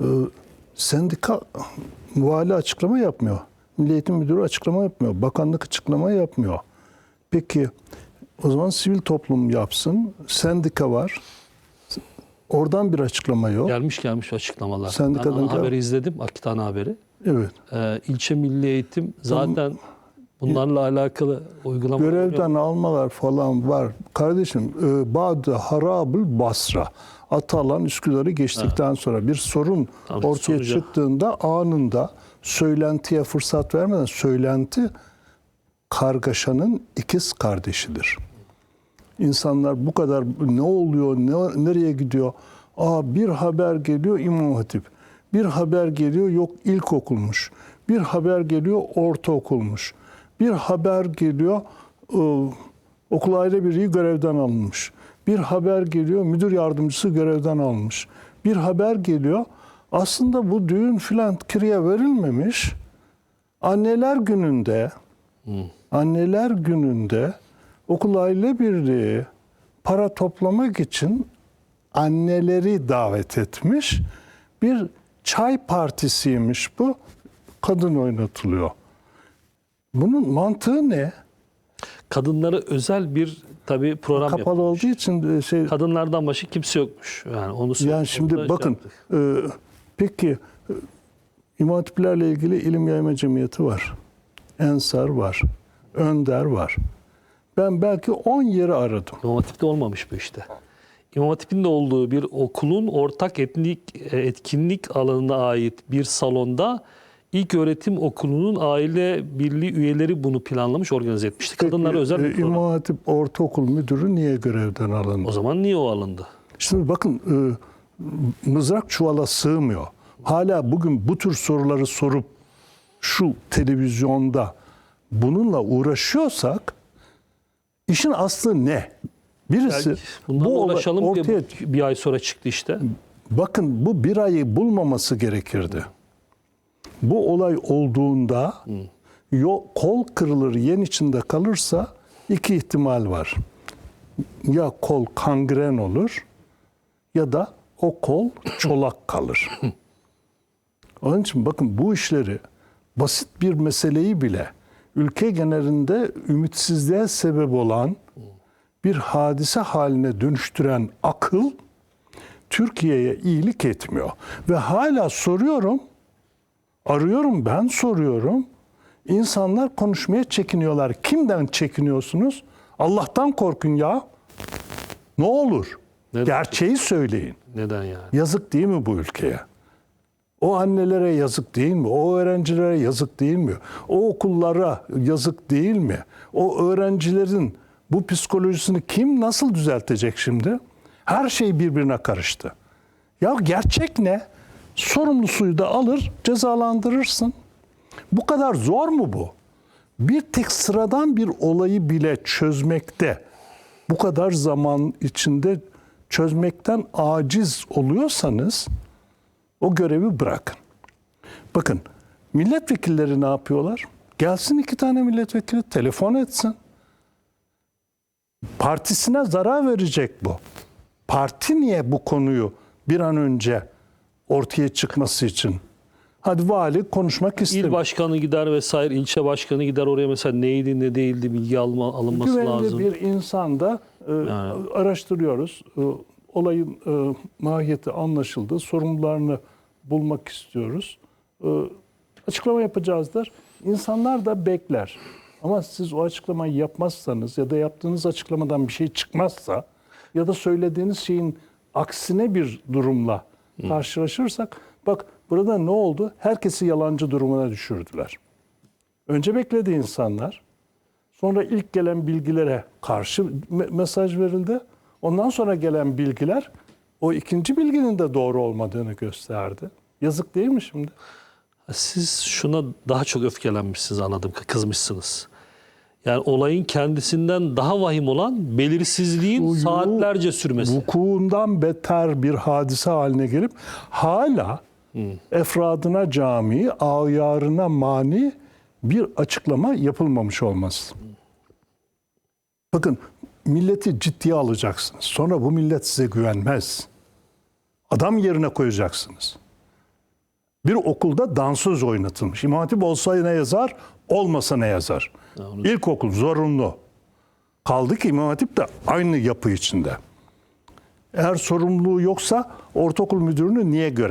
Ee, sendika vali açıklama yapmıyor. Milli Eğitim Müdürü açıklama yapmıyor. Bakanlık açıklama yapmıyor. Peki o zaman sivil toplum yapsın. Sendika var. Oradan bir açıklama yok. Gelmiş gelmiş açıklamalar. Sendikadan ben haberi izledim, Akitane haberi. Evet. Ee, ilçe milli eğitim zaten bunlarla alakalı uygulama Görevden almalar falan var. Kardeşim e, Bağdı Harabül Basra. Atalan Üsküdar'ı geçtikten sonra bir sorun Tamam, ortaya soracağım. çıktığında anında söylentiye fırsat vermeden söylenti kargaşanın ikiz kardeşidir. İnsanlar bu kadar ne oluyor, ne, nereye gidiyor? Aa bir haber geliyor İmam Hatip. Bir haber geliyor yok ilkokulmuş. Bir haber geliyor ortaokulmuş. Bir haber geliyor e, okul aile birliği görevden alınmış. Bir haber geliyor müdür yardımcısı görevden alınmış. Bir haber geliyor aslında bu düğün filan kireye verilmemiş. Anneler gününde anneler gününde okul aile birliği para toplamak için anneleri davet etmiş. Bir çay partisiymiş bu. Kadın oynatılıyor. Bunun mantığı ne? Kadınlara özel bir tabii program Kapalı yapılmış. olduğu için e, şey Kadınlardan başka kimse yokmuş. Yani onu yani şimdi şey bakın e, peki e, İmam Hatiplerle ilgili ilim yayma cemiyeti var. Ensar var. Önder var. Ben belki 10 yeri aradım. İmam Hatip'te olmamış bu işte. İmam Hatip'in de olduğu bir okulun ortak etnik e, etkinlik alanına ait bir salonda ilk öğretim okulunun aile birliği üyeleri bunu planlamış, organize etmişti. Kadınlara özel e, bir program. İmam Hatip Ortaokul Müdürü niye görevden alındı? O zaman niye o alındı? Şimdi bakın e, mızrak çuvala sığmıyor. Hala bugün bu tür soruları sorup şu televizyonda bununla uğraşıyorsak işin aslı ne? Birisi Belki bundan bu ulaşalım ortaya diye bir ay sonra çıktı işte. bakın bu bir ayı bulmaması gerekirdi. Bu olay olduğunda yo, kol kırılır yen içinde kalırsa iki ihtimal var. Ya kol kangren olur ya da o kol çolak kalır. Onun için bakın bu işleri basit bir meseleyi bile ülke genelinde ümitsizliğe sebep olan bir hadise haline dönüştüren akıl Türkiye'ye iyilik etmiyor. Ve hala soruyorum, arıyorum ben soruyorum. İnsanlar konuşmaya çekiniyorlar. Kimden çekiniyorsunuz? Allah'tan korkun ya. Ne olur? Neden? Gerçeği söyleyin. Neden yani? Yazık değil mi bu ülkeye? O annelere yazık değil mi? O öğrencilere yazık değil mi? O okullara yazık değil mi? O öğrencilerin bu psikolojisini kim nasıl düzeltecek şimdi? Her şey birbirine karıştı. Ya gerçek ne? Sorumlusuyu da alır, cezalandırırsın. Bu kadar zor mu bu? Bir tek sıradan bir olayı bile çözmekte bu kadar zaman içinde çözmekten aciz oluyorsanız o görevi bırakın. Bakın milletvekilleri ne yapıyorlar? Gelsin iki tane milletvekili telefon etsin. Partisine zarar verecek bu. Parti niye bu konuyu bir an önce ortaya çıkması için? Hadi vali konuşmak İl istemiyor. başkanı gider vesaire, ilçe başkanı gider oraya mesela neydi ne değildi bilgi alma, alınması Güvenilir lazım. bir insanda e, araştırıyoruz. E, olayın e, mahiyeti anlaşıldı. Sorumlularını bulmak istiyoruz. E, açıklama yapacağız der. İnsanlar da bekler. Ama siz o açıklamayı yapmazsanız ya da yaptığınız açıklamadan bir şey çıkmazsa ya da söylediğiniz şeyin aksine bir durumla karşılaşırsak bak burada ne oldu? Herkesi yalancı durumuna düşürdüler. Önce bekledi insanlar. Sonra ilk gelen bilgilere karşı me- mesaj verildi. Ondan sonra gelen bilgiler o ikinci bilginin de doğru olmadığını gösterdi. Yazık değil mi şimdi? Siz şuna daha çok öfkelenmişsiniz anladım, kızmışsınız. Yani olayın kendisinden daha vahim olan belirsizliğin Uyu- saatlerce sürmesi. Vukuundan beter bir hadise haline gelip hala efradına cami, ayarına mani bir açıklama yapılmamış olması. Bakın milleti ciddiye alacaksınız. Sonra bu millet size güvenmez. Adam yerine koyacaksınız. bir okulda dansöz oynatılmış. İmam Hatip olsa ne yazar, olmasa ne yazar? İlkokul zorunlu. Kaldı ki İmam Hatip de aynı yapı içinde. Eğer sorumluluğu yoksa ortaokul müdürünü niye göre?